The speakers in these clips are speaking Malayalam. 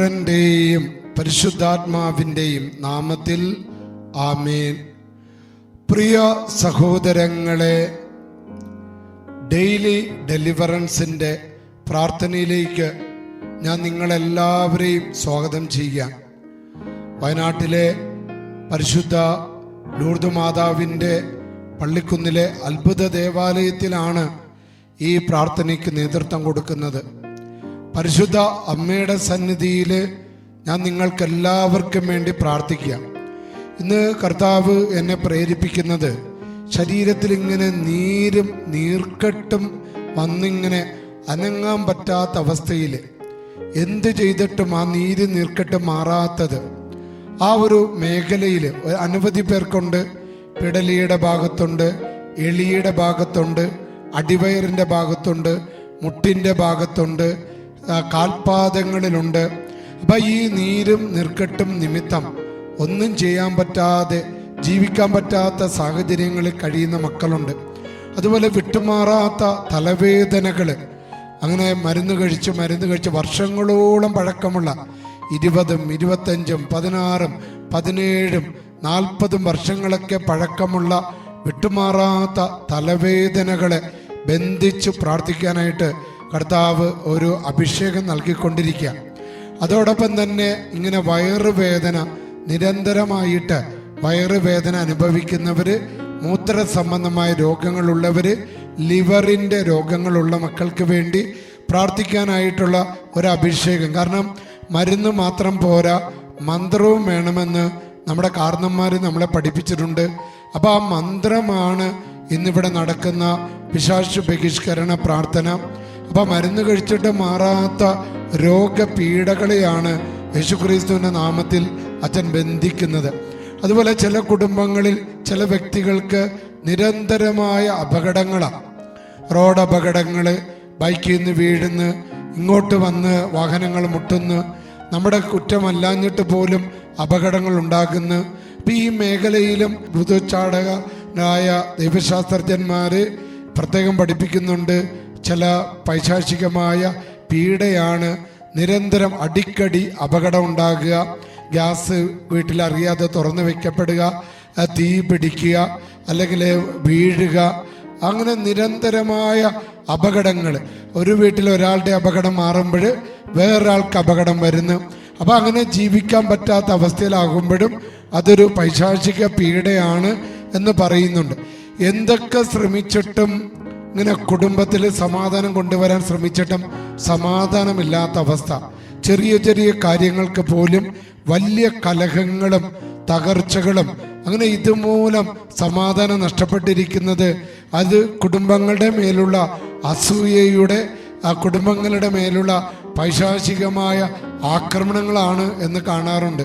പുത്രന്റെയും പരിശുദ്ധാത്മാവിന്റെയും നാമത്തിൽ ആമേൻ. പ്രിയ സഹോദരങ്ങളെ ഡെയിലി ഡെലിവറൻസിന്റെ പ്രാർത്ഥനയിലേക്ക് ഞാൻ നിങ്ങളെല്ലാവരെയും സ്വാഗതം ചെയ്യാം വയനാട്ടിലെ പരിശുദ്ധ ലൂർദ് മാതാവിന്റെ പള്ളിക്കുന്നിലെ അത്ഭുത ദേവാലയത്തിലാണ് ഈ പ്രാർത്ഥനയ്ക്ക് നേതൃത്വം കൊടുക്കുന്നത്. പരിശുദ്ധ അമ്മയുടെ സന്നിധിയിൽ ഞാൻ നിങ്ങൾക്ക് എല്ലാവർക്കും വേണ്ടി പ്രാർത്ഥിക്കാം ഇന്ന് കർത്താവ് എന്നെ പ്രേരിപ്പിക്കുന്നത് ശരീരത്തിൽ ഇങ്ങനെ നീരും നീർക്കെട്ടും വന്നിങ്ങനെ അനങ്ങാൻ പറ്റാത്ത അവസ്ഥയിൽ എന്ത് ചെയ്തിട്ടും ആ നീര് നീർക്കെട്ട് മാറാത്തത്. ആ ഒരു മേഖലയിൽ അനവധി പേർക്കുണ്ട്. പിടലിയുടെ ഭാഗത്തുണ്ട് എളിയുടെ ഭാഗത്തുണ്ട് അടിവയറിന്റെ ഭാഗത്തുണ്ട് മുട്ടിന്റെ ഭാഗത്തുണ്ട് കാൽപാദങ്ങളിലുണ്ട്. അപ്പം ഈ നീരും നിർക്കെട്ടും നിമിത്തം ഒന്നും ചെയ്യാൻ പറ്റാതെ ജീവിക്കാൻ പറ്റാത്ത സാഹചര്യങ്ങളിൽ കഴിയുന്ന മക്കളുണ്ട്. അതുപോലെ വിട്ടുമാറാത്ത തലവേദനകൾ അങ്ങനെ മരുന്ന് കഴിച്ച് മരുന്ന് കഴിച്ച് വർഷങ്ങളോളം പഴക്കമുള്ള ഇരുപതും ഇരുപത്തഞ്ചും പതിനാറും പതിനേഴും നാൽപ്പതും വർഷങ്ങളൊക്കെ പഴക്കമുള്ള വിട്ടുമാറാത്ത തലവേദനകളെ ബന്ധിച്ച് പ്രാർത്ഥിക്കാനായിട്ട് കർത്താവ് ഒരു അഭിഷേകം നൽകിക്കൊണ്ടിരിക്കുക. അതോടൊപ്പം തന്നെ ഇങ്ങനെ വയറുവേദന നിരന്തരമായിട്ട് വയറുവേദന അനുഭവിക്കുന്നവര് മൂത്ര സംബന്ധമായ രോഗങ്ങളുള്ളവര് ലിവറിന്റെ രോഗങ്ങളുള്ള മക്കൾക്ക് വേണ്ടി പ്രാർത്ഥിക്കാനായിട്ടുള്ള ഒരു അഭിഷേകം കാരണം മരുന്ന് മാത്രം പോരാ മന്ത്രവും വേണമെന്ന് നമ്മുടെ കാരണന്മാർ നമ്മളെ പഠിപ്പിച്ചിട്ടുണ്ട്. അപ്പോൾ ആ മന്ത്രമാണ് ഇന്നിവിടെ നടക്കുന്ന പിശാചു ബഹിഷ്കരണ പ്രാർത്ഥന. അപ്പോൾ മരുന്ന് കഴിച്ചിട്ട് മാറാത്ത രോഗപീഠകളെയാണ് യേശുക്രിസ്തുവിന്റെ നാമത്തിൽ അച്ഛൻ ബന്ധിക്കുന്നത്. അതുപോലെ ചില കുടുംബങ്ങളിൽ ചില വ്യക്തികൾക്ക് നിരന്തരമായ അപകടങ്ങളാണ് റോഡ് അപകടങ്ങൾ ബൈക്കിൽ നിന്ന് വീഴുന്നു ഇങ്ങോട്ട് വന്ന് വാഹനങ്ങൾ മുട്ടുന്നു നമ്മുടെ കുറ്റമല്ലാഞ്ഞിട്ട് പോലും അപകടങ്ങൾ ഉണ്ടാകുന്നു. ഇപ്പം ഈ മേഖലയിലും ബുധുച്ചാടകനായ ദൈവശാസ്ത്രജ്ഞന്മാർ പ്രത്യേകം പഠിപ്പിക്കുന്നുണ്ട്. ചില പൈശാചികമായ പീഡയാണ് നിരന്തരം അടിക്കടി അപകടം ഉണ്ടാകുക ഗ്യാസ് വീട്ടിൽ അറിയാതെ തുറന്നു വെക്കപ്പെടുക ആ തീ പിടിക്കുക അല്ലെങ്കിൽ വീഴുക. അങ്ങനെ നിരന്തരമായ അപകടങ്ങൾ. ഒരു വീട്ടിൽ ഒരാളുടെ അപകടം മാറുമ്പോൾ വേറൊരാൾക്ക് അപകടം വരുന്നു. അപ്പോൾ അങ്ങനെ ജീവിക്കാൻ പറ്റാത്ത അവസ്ഥയിലാകുമ്പോഴും അതൊരു പൈശാചിക പീഡയാണ് എന്ന് പറയുന്നുണ്ട്. എന്തൊക്കെ ശ്രമിച്ചിട്ടും ഇങ്ങനെ കുടുംബത്തിൽ സമാധാനം കൊണ്ടുവരാൻ ശ്രമിച്ചിട്ടും സമാധാനമില്ലാത്ത അവസ്ഥ. ചെറിയ ചെറിയ കാര്യങ്ങൾക്ക് പോലും വലിയ കലഹങ്ങളും തകർച്ചകളും അങ്ങനെ ഇതുമൂലം സമാധാനം നഷ്ടപ്പെട്ടിരിക്കുന്നത് അത് കുടുംബങ്ങളുടെ മേലുള്ള അസൂയയുടെ ആ കുടുംബങ്ങളുടെ മേലുള്ള പൈശാചികമായ ആക്രമണങ്ങളാണ് എന്ന് കാണാറുണ്ട്.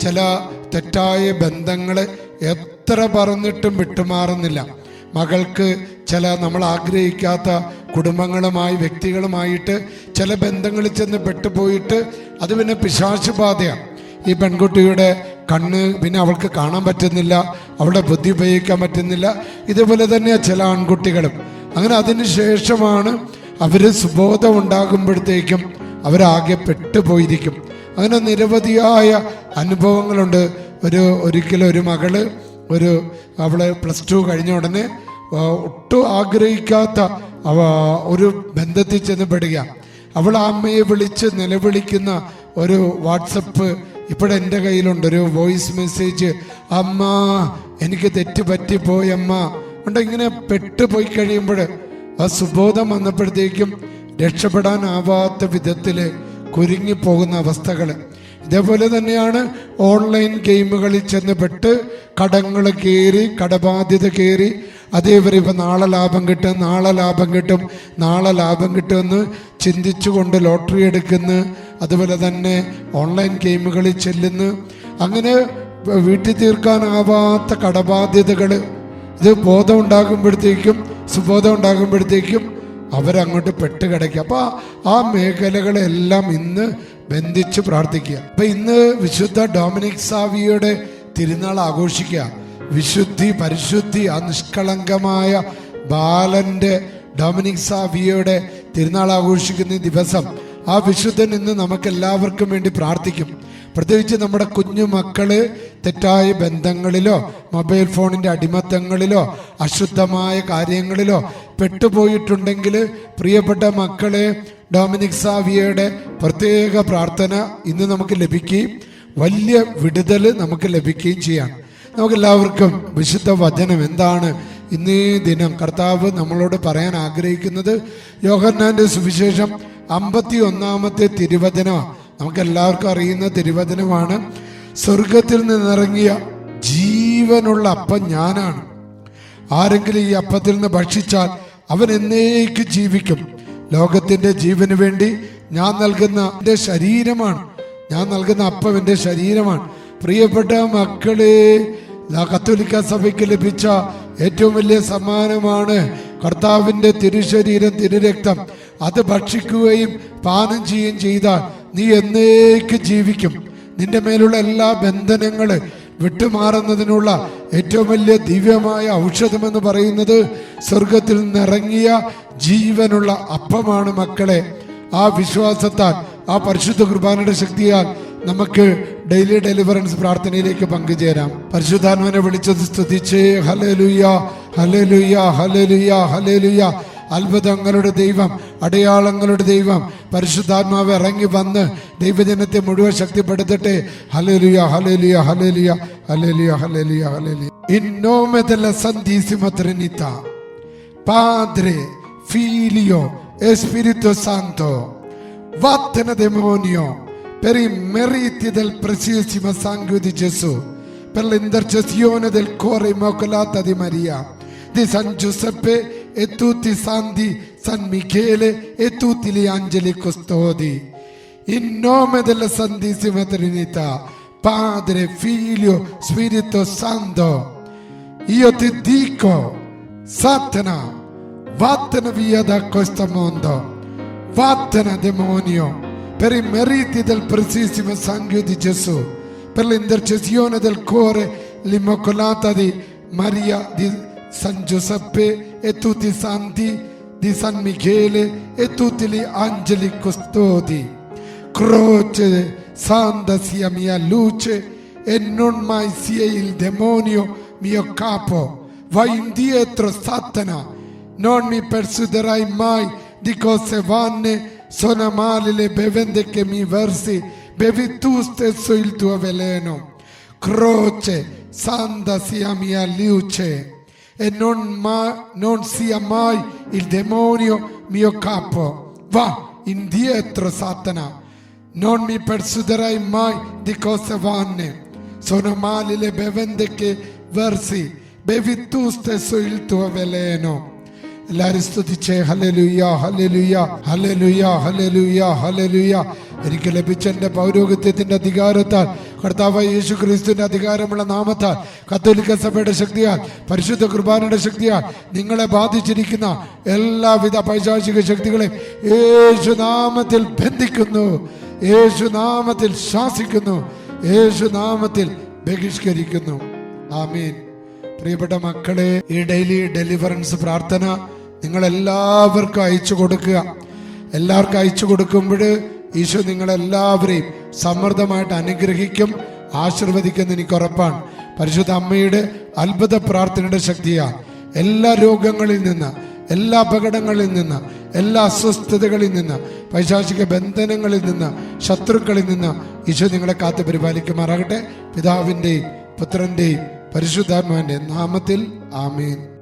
ചില തെറ്റായ ബന്ധങ്ങൾ എത്ര പറഞ്ഞിട്ടും വിട്ടുമാറുന്നില്ല. മകൾക്ക് ചില നമ്മൾ ആഗ്രഹിക്കാത്ത കുടുംബങ്ങളുമായി വ്യക്തികളുമായിട്ട് ചില ബന്ധങ്ങളിൽ ചെന്ന് പെട്ടുപോയിട്ട് അത് പിന്നെ പിശാശു ബാധയാണ്. ഈ പെൺകുട്ടിയുടെ കണ്ണ് പിന്നെ അവൾക്ക് കാണാൻ പറ്റുന്നില്ല അവളുടെ ബുദ്ധി ഉപയോഗിക്കാൻ പറ്റുന്നില്ല. ഇതുപോലെ തന്നെ ചില ആൺകുട്ടികളും. അങ്ങനെ അതിന് ശേഷമാണ് അവർ സുബോധം ഉണ്ടാകുമ്പോഴത്തേക്കും അവരാകെ പെട്ടുപോയിരിക്കും. അങ്ങനെ നിരവധിയായ അനുഭവങ്ങളുണ്ട്. ഒരു ഒരിക്കലും ഒരു മകൾ ഒരു അവൾ പ്ലസ് ടു കഴിഞ്ഞ ഉടനെ ഒട്ടും ആഗ്രഹിക്കാത്ത ഒരു ബന്ധത്തിൽ ചെന്ന് പെടുക. അവൾ ആ അമ്മയെ വിളിച്ച് നിലവിളിക്കുന്ന ഒരു വാട്സപ്പ് ഇപ്പോഴെന്റെ കയ്യിലുണ്ട്. ഒരു വോയിസ് മെസ്സേജ് അമ്മ എനിക്ക് തെറ്റ് പറ്റിപ്പോയി അമ്മ. ഉണ്ട് ഇങ്ങനെ പെട്ടുപോയി കഴിയുമ്പോൾ ആ സുബോധം വന്നപ്പോഴത്തേക്കും രക്ഷപ്പെടാനാവാത്ത വിധത്തിൽ കുരുങ്ങിപ്പോകുന്ന അവസ്ഥകൾ. ഇതേപോലെ തന്നെയാണ് ഓൺലൈൻ ഗെയിമുകളിൽ ചെന്ന് പെട്ട് കടങ്ങൾ കയറി കടബാധ്യത കയറി അതേവരെ ഇപ്പം നാളെ ലാഭം കിട്ടും നാളെ ലാഭം കിട്ടും നാളെ ലാഭം കിട്ടുമെന്ന് ചിന്തിച്ചുകൊണ്ട് ലോട്ടറി എടുക്കുന്ന. അതുപോലെ തന്നെ ഓൺലൈൻ ഗെയിമുകളിൽ ചെല്ലുന്ന. അങ്ങനെ വീട്ടിൽ തീർക്കാനാവാത്ത കടബാധ്യതകൾ ഇത് ബോധം ഉണ്ടാകുമ്പോഴത്തേക്കും സുബോധം ഉണ്ടാകുമ്പോഴത്തേക്കും അവരങ്ങോട്ട് പെട്ടുകിടക്കുക. അപ്പോൾ ആ മേഖലകളെല്ലാം ഇന്ന് ബന്ധിച്ച് പ്രാർത്ഥിക്കുക. അപ്പം ഇന്ന് വിശുദ്ധ ഡൊമിനിക് സാവിയുടെ തിരുനാൾ ആഘോഷിക്കുക. വിശുദ്ധി പരിശുദ്ധി ആ നിഷ്കളങ്കമായ ബാലന്റെ ഡൊമിനിക് സാവിയയുടെ തിരുനാൾ ആഘോഷിക്കുന്ന ദിവസം ആ വിശുദ്ധൻ ഇന്ന് നമുക്ക് എല്ലാവർക്കും വേണ്ടി പ്രാർത്ഥിക്കും. പ്രത്യേകിച്ച് നമ്മുടെ കുഞ്ഞു മക്കൾ തെറ്റായ ബന്ധങ്ങളിലോ മൊബൈൽ ഫോണിന്റെ അടിമത്തങ്ങളിലോ അശുദ്ധമായ കാര്യങ്ങളിലോ പെട്ടുപോയിട്ടുണ്ടെങ്കിൽ പ്രിയപ്പെട്ട മക്കളെ ഡൊമിനിക് സാവിയയുടെ പ്രത്യേക പ്രാർത്ഥന ഇന്ന് നമുക്ക് ലഭിക്കുകയും വലിയ വിടുതൽ നമുക്ക് ലഭിക്കുകയും ചെയ്യാം. നമുക്കെല്ലാവർക്കും വിശുദ്ധ വചനം എന്താണ്? ഇന്നേ ദിനം കർത്താവ് നമ്മളോട് പറയാൻ ആഗ്രഹിക്കുന്നത് യോഹന്നാന്റെ സുവിശേഷം അമ്പത്തി ഒന്നാമത്തെ തിരുവചനമാണ് നമുക്ക് എല്ലാവർക്കും അറിയുന്ന തിരുവചനമാണ്. സ്വർഗത്തിൽ നിന്നിറങ്ങിയ ജീവനുള്ള അപ്പം ഞാനാണ്. ആരെങ്കിലും ഈ അപ്പത്തിൽ നിന്ന് ഭക്ഷിച്ചാൽ അവൻ എന്നേക്ക് ജീവിക്കും. ലോകത്തിന്റെ ജീവന് വേണ്ടി ഞാൻ നൽകുന്ന എന്റെ ശരീരമാണ്. ഞാൻ നൽകുന്ന അപ്പം എന്റെ ശരീരമാണ്. പ്രിയപ്പെട്ട മക്കളെ കത്തോലിക്ക സഭയ്ക്ക് ലഭിച്ച ഏറ്റവും വലിയ സമ്മാനമാണ് കർത്താവിന്റെ തിരുശരീരം തിരുരക്തം. അത് ഭക്ഷിക്കുകയും പാനം ചെയ്യുകയും ചെയ്താൽ നീ എന്നേക്ക് ജീവിക്കും. നിന്റെ മേലുള്ള എല്ലാ ബന്ധനങ്ങൾ വിട്ടുമാറുന്നതിനുള്ള ഏറ്റവും വലിയ ദിവ്യമായ ഔഷധമെന്ന് പറയുന്നത് സ്വർഗത്തിൽ നിറങ്ങിയ ജീവനുള്ള അപ്പമാണ് മക്കളെ. ആ വിശ്വാസത്താൽ ആ പരിശുദ്ധ കുർബാനയുടെ ശക്തിയാൽ നമുക്ക് ഡെയിലി ഡെലിവറൻസ് പ്രാർത്ഥനയിലേക്ക് പങ്കുചേരാം. പരിശുദ്ധാത്മനെ വിളിച്ചത് സ്തുതിച്ച് ഹലലുയ ഹലലുയ ഹലലുയ ഹലലുയ അത്ഭുതങ്ങളുടെ ദൈവം അടയാളങ്ങളുടെ ദൈവം പരിശുദ്ധാത്മാവ് ഇറങ്ങി വന്ന് ദൈവജനത്തെ മുഴുവൻ ശക്തിപ്പെടുത്തട്ടെ. ഹലലിയ ഹലലിയ ഹലലിയ ഹലലിയ ഹലലിയ ഹലലിയ ഇന്നോമെ della Santissima Trinità Padre, Figlio e Spirito per i meriti del preziosissimo sangue di Gesù per l'intercessione del cuore immacolata di Maria di San Giuseppe e tutti i santi, San Michele e tutti gli angeli custodi. In nome della Santissima Trinità, Padre, Figlio, Spirito Santo, io ti dico, Satana, vattene via da questo mondo, vattene demonio, per i meriti del preziosissimo sangue di Gesù, per l'intercessione del cuore, l'Immacolata di Maria di San Giuseppe e tutti i santi di San Michele e tutti gli angeli custodi. Croce santa sia mia luce e non mai sia il demonio mio capo. Vai indietro, Satana, non mi persuaderai mai di cose vane, sono male le bevande che mi versi, bevi tu stesso il tuo veleno. Croce, santa sia mia luce, e non, ma- non sia mai il demonio mio capo. Va indietro, Satana, non mi persuaderai mai di cose vane. Sono male le bevande che versi, bevi tu stesso il tuo veleno. എല്ലാവരും സ്തുതിച്ചേ. ഹലലുയ ഹലലുയ ഹലലുയ ഹലലുയ ഹലലുയ എനിക്ക് ലഭിച്ച എന്റെ പൗരോഗത്യത്തിന്റെ അധികാരത്താൽ കർത്താവ് യേശു ക്രിസ്തുവിന്റെ അധികാരമുള്ള നാമത്താൽ കത്തോലിക്ക സഭയുടെ ശക്തിയാൽ പരിശുദ്ധ കുർബാനയുടെ ശക്തിയാൽ നിങ്ങളെ ബാധിച്ചിരിക്കുന്ന എല്ലാവിധ പൈശാചിക ശക്തികളെ യേശു നാമത്തിൽ ബന്ധിക്കുന്നു. യേശു നാമത്തിൽ ശാസിക്കുന്നു. യേശു നാമത്തിൽ ബഹിഷ്കരിക്കുന്നു. ആമീൻ. പ്രിയപ്പെട്ട മക്കളെ ഈ ഡെയിലി ഡെലിവറൻസ് പ്രാർത്ഥന നിങ്ങൾ എല്ലാവർക്കും അയച്ചു കൊടുക്കുക. എല്ലാവർക്കും അയച്ചു കൊടുക്കുമ്പോൾ ഈശോ നിങ്ങളെല്ലാവരെയും സമൃദ്ധമായിട്ട് അനുഗ്രഹിക്കും ആശീർവദിക്കും എനിക്ക് ഉറപ്പാണ്. പരിശുദ്ധ അമ്മയുടെ അത്ഭുത പ്രാർത്ഥനയുടെ ശക്തിയാണ് എല്ലാ രോഗങ്ങളിൽ നിന്ന് എല്ലാ അപകടങ്ങളിൽ നിന്ന് എല്ലാ അസ്വസ്ഥതകളിൽ നിന്ന് പൈശാചിക ബന്ധനങ്ങളിൽ നിന്ന് ശത്രുക്കളിൽ നിന്ന് ഈശോ നിങ്ങളെ കാത്തു പരിപാലിക്കുമാറാകട്ടെ. പിതാവിന്റെയും പുത്രന്റെയും പരിശുദ്ധാത്മാവിന്റെ നാമത്തിൽ ആമീൻ.